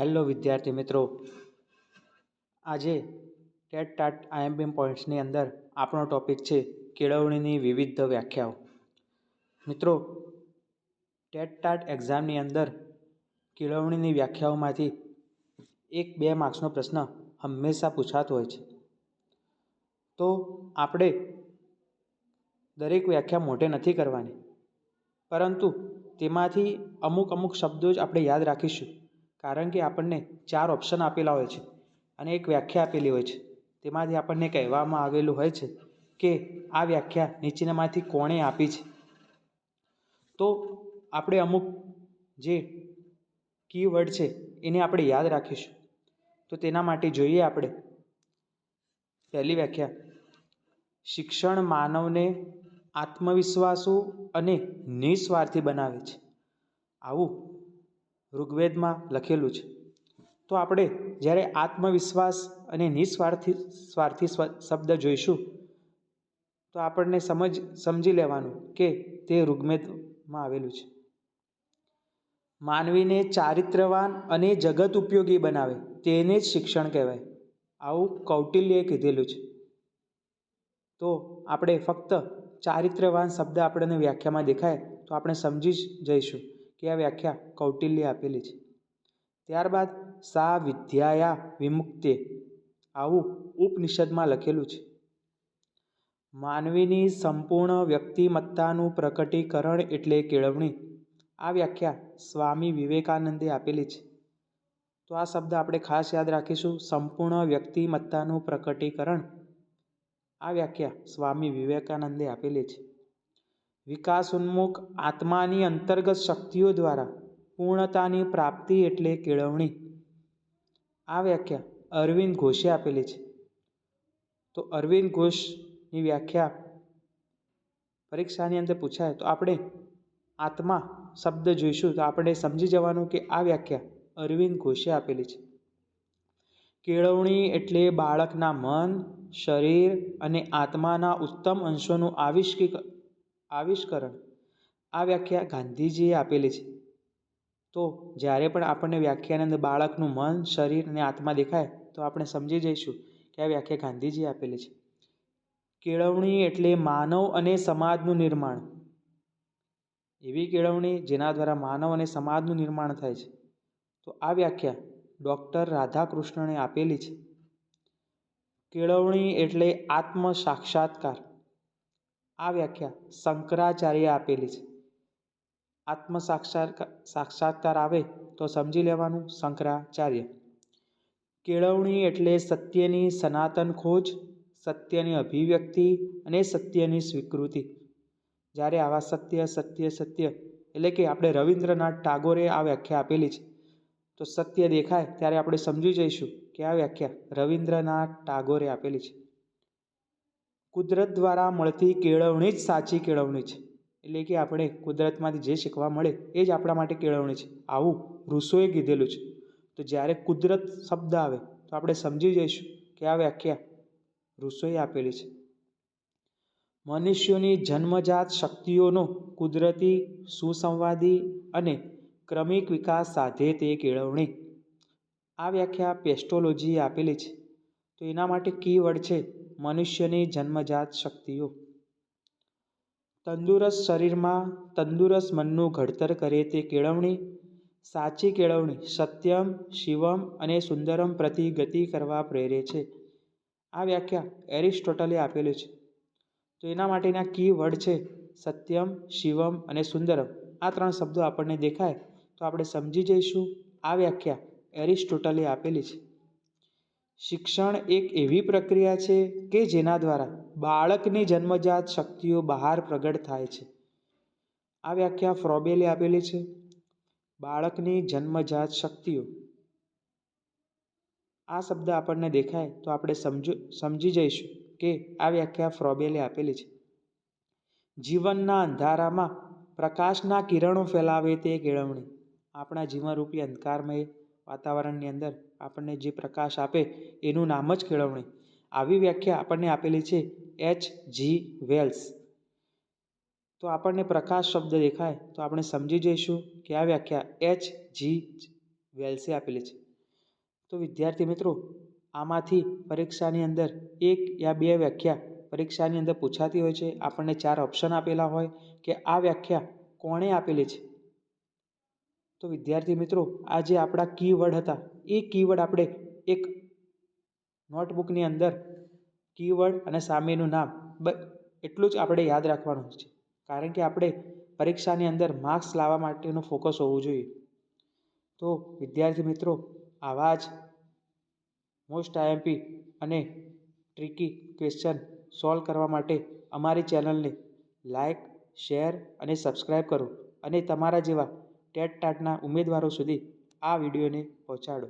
Hello વિદ્યાર્થી મિત્રો. આજે ટેટ ટાટ આઈએમબીએમ પોઈન્ટ્સની અંદર આપણો ટોપિક છે કેળવણીની વિવિધ વ્યાખ્યાઓ. મિત્રો ટેટ ટાટ એક્ઝામની અંદર કેળવણીની વ્યાખ્યાઓમાંથી એક બે માર્ક્સનો પ્રશ્ન હંમેશા પૂછાતો હોય છે. તો આપણે દરેક વ્યાખ્યા મોઢે નથી કરવાની. પરંતુ તેમાંથી અમુક અમુક શબ્દો જ આપણે યાદ રાખીશું. કારણ કે આપણને ચાર ઓપ્શન આપેલા હોય છે અને એક વ્યાખ્યા આપેલી હોય છે. તેમાંથી આપણને કહેવામાં આવેલું હોય છે કે આ વ્યાખ્યા નીચેનામાંથી કોણે આપી છે? તો આપણે અમુક જે કીવર્ડ છે એને આપણે યાદ રાખીશું. તો તેના માટે જોઈએ આપણે પહેલી વ્યાખ્યા. શિક્ષણ માનવને આત્મવિશ્વાસુ અને નિસ્વાર્થી બનાવે છે. આવું ઋગ્વેદમાં લખેલું છે. તો આપણે જ્યારે આત્મવિશ્વાસ અને નિસ્વાર્થી, સ્વાર્થી શબ્દ જોઈશું, તો આપણને સમજ, સમજી લેવાનું કે તે ઋગ્વેદમાં આવેલું છે. માનવીને ચારિત્રવાન અને જગત ઉપયોગી બનાવે તેને જ શિક્ષણ કહેવાય. આવું કૌટિલ્યએ કીધેલું છે. તો આપણે ફક્ત ચારિત્રવાન શબ્દ આપણને વ્યાખ્યામાં દેખાય, તો આપણે સમજી જ જઈશું. કે આ વ્યાખ્યા કૌટિલ્ય આપેલી છે. ત્યારબાદ સા વિદ્યાયા વિમુક્તે આવું ઉપનિષદમાં લખેલું છે. માનવીની સંપૂર્ણ વ્યક્તિમત્તાનું પ્રકટીકરણ એટલે કેળવણી. આ વ્યાખ્યા સ્વામી વિવેકાનંદે આપેલી છે. તો આ શબ્દ આપણે ખાસ યાદ રાખીશું, સંપૂર્ણ વ્યક્તિમત્તાનું પ્રકટીકરણ. આ વ્યાખ્યા સ્વામી વિવેકાનંદે આપેલી છે. વિકાસોન્મુખ આત્માની અંતર્ગત શક્તિઓ દ્વારા પૂર્ણતાની પ્રાપ્તિ એટલે કેળવણી. આ વ્યાખ્યા અરવિંદ ઘોષે આપેલી છે. તો અરવિંદ ઘોષની વ્યાખ્યા પરીક્ષાની અંદર પૂછાય તો આપણે આત્મા શબ્દ જોઈશું તો આપણે સમજી જવાનું કે આ વ્યાખ્યા અરવિંદ ઘોષે આપેલી છે. કેળવણી એટલે બાળકના મન, શરીર અને આત્માના ઉત્તમ અંશોનું આવિષ્કી આવિષ્કરણ. આ વ્યાખ્યા ગાંધીજીએ આપેલી છે. તો જ્યારે પણ આપણને વ્યાખ્યાની અંદર બાળકનું મન, શરીર અને આત્મા દેખાય, તો આપણે સમજી જઈશું કે આ વ્યાખ્યા ગાંધીજીએ આપેલી છે. કેળવણી એટલે માનવ અને સમાજનું નિર્માણ. એવી કેળવણી જેના દ્વારા માનવ અને સમાજનું નિર્માણ થાય છે. તો આ વ્યાખ્યા ડૉક્ટર રાધાકૃષ્ણને આપેલી છે. કેળવણી એટલે આત્મ સાક્ષાત્કાર. આ વ્યાખ્યા શંકરાચાર્ય આપેલી છે. આત્મ સાક્ષાત્કાર સાક્ષાત્કાર આવે તો સમજી લેવાનું શંકરાચાર્ય. કેળવણી એટલે સત્યની સનાતન ખોજ, સત્યની અભિવ્યક્તિ અને સત્યની સ્વીકૃતિ. જ્યારે આવા સત્ય સત્ય સત્ય એટલે કે આપણે રવિન્દ્રનાથ ટાગોરે આ વ્યાખ્યા આપેલી છે, તો સત્ય દેખાય ત્યારે આપણે સમજી જઈશું કે આ વ્યાખ્યા રવિન્દ્રનાથ ટાગોરે આપેલી છે. કુદરત દ્વારા મળતી કેળવણી જ સાચી કેળવણી છે. એટલે કે આપણે કુદરતમાંથી જે શીખવા મળે એ જ આપણા માટે કેળવણી છે. આવું ઋષોએ કીધેલું છે. તો જ્યારે કુદરત શબ્દ આવે તો આપણે સમજી જઈશું કે આ વ્યાખ્યા ઋષોએ આપેલી છે. મનુષ્યોની જન્મજાત શક્તિઓનો કુદરતી સુસંવાદી અને ક્રમિક વિકાસ સાધે તે કેળવણી. આ વ્યાખ્યા પેસ્ટોલોજીએ આપેલી છે. તો એના માટે કીવર્ડ છે મનુષ્યની જન્મજાત શક્તિઓ. તંદુરસ્ત શરીરમાં તંદુરસ્ત મનનું ઘડતર કરે તે કેળવણી, સાચી કેળવણી, સત્યમ, શિવમ અને સુંદરમ પ્રતિ ગતિ કરવા પ્રેરે છે. આ વ્યાખ્યા એરિસ્ટોટલે આપેલી છે. તો એના માટેના કી વર્ડ છે સત્યમ, શિવમ અને સુંદરમ. આ ત્રણ શબ્દો આપણને દેખાય. તો આપણે સમજી જઈશું. આ વ્યાખ્યા એરિસ્ટોટલે આપેલી છે. શિક્ષણ એક એવી પ્રક્રિયા છે કે જેના દ્વારા બાળકની જન્મજાત શક્તિઓ બહાર પ્રગટ થાય છે. આ વ્યાખ્યા ફ્રોબેલે આપેલી છે. બાળકની જન્મજાત શક્તિઓ. આ શબ્દ આપણને દેખાય તો આપણે સમજો, સમજી જઈશું કે આ વ્યાખ્યા ફ્રોબેલે આપેલી છે. જીવનના અંધારામાં પ્રકાશના કિરણો ફેલાવે તે કેળવણી. આપણા જીવનરૂપી અંધકારમય વાતાવરણની અંદર આપણને જે પ્રકાશ આપે એનું નામ જ કેળવણી. આવી વ્યાખ્યા આપણને આપેલી છે એચ જી વેલ્સ. તો આપણને પ્રકાશ શબ્દ દેખાય તો આપણે સમજી જઈશું કે આ વ્યાખ્યા એચ જી વેલ્સે આપેલી છે. તો વિદ્યાર્થી મિત્રો, આમાંથી પરીક્ષાની અંદર એક યા બે વ્યાખ્યા પરીક્ષાની અંદર પૂછાતી હોય છે. આપણને ચાર ઓપ્શન આપેલા હોય કે આ વ્યાખ્યા કોણે આપેલી છે? તો વિદ્યાર્થી મિત્રો આ જે આપણા કીવર્ડ હતા. એ કીવર્ડ આપણે એક નોટબુકની અંદર કીવર્ડ અને સામેનું નામ બ, એટલું જ આપણે યાદ રાખવાનું છે. કારણ કે આપણે પરીક્ષાની અંદર માર્ક્સ લાવવા માટેનો ફોકસ હોવું જોઈએ. તો વિદ્યાર્થી મિત્રો, આવા જ મોસ્ટ આઈએમપી અને ટ્રિકી ક્વેશ્ચન સોલ્વ કરવા માટે અમારી ચેનલને લાઈક શેર અને સબસ્ક્રાઈબ કરો. અને તમારા જેવા ટેટ ટાટના ઉમેદવારો સુધી આ વિડીયોને પહોંચાડો.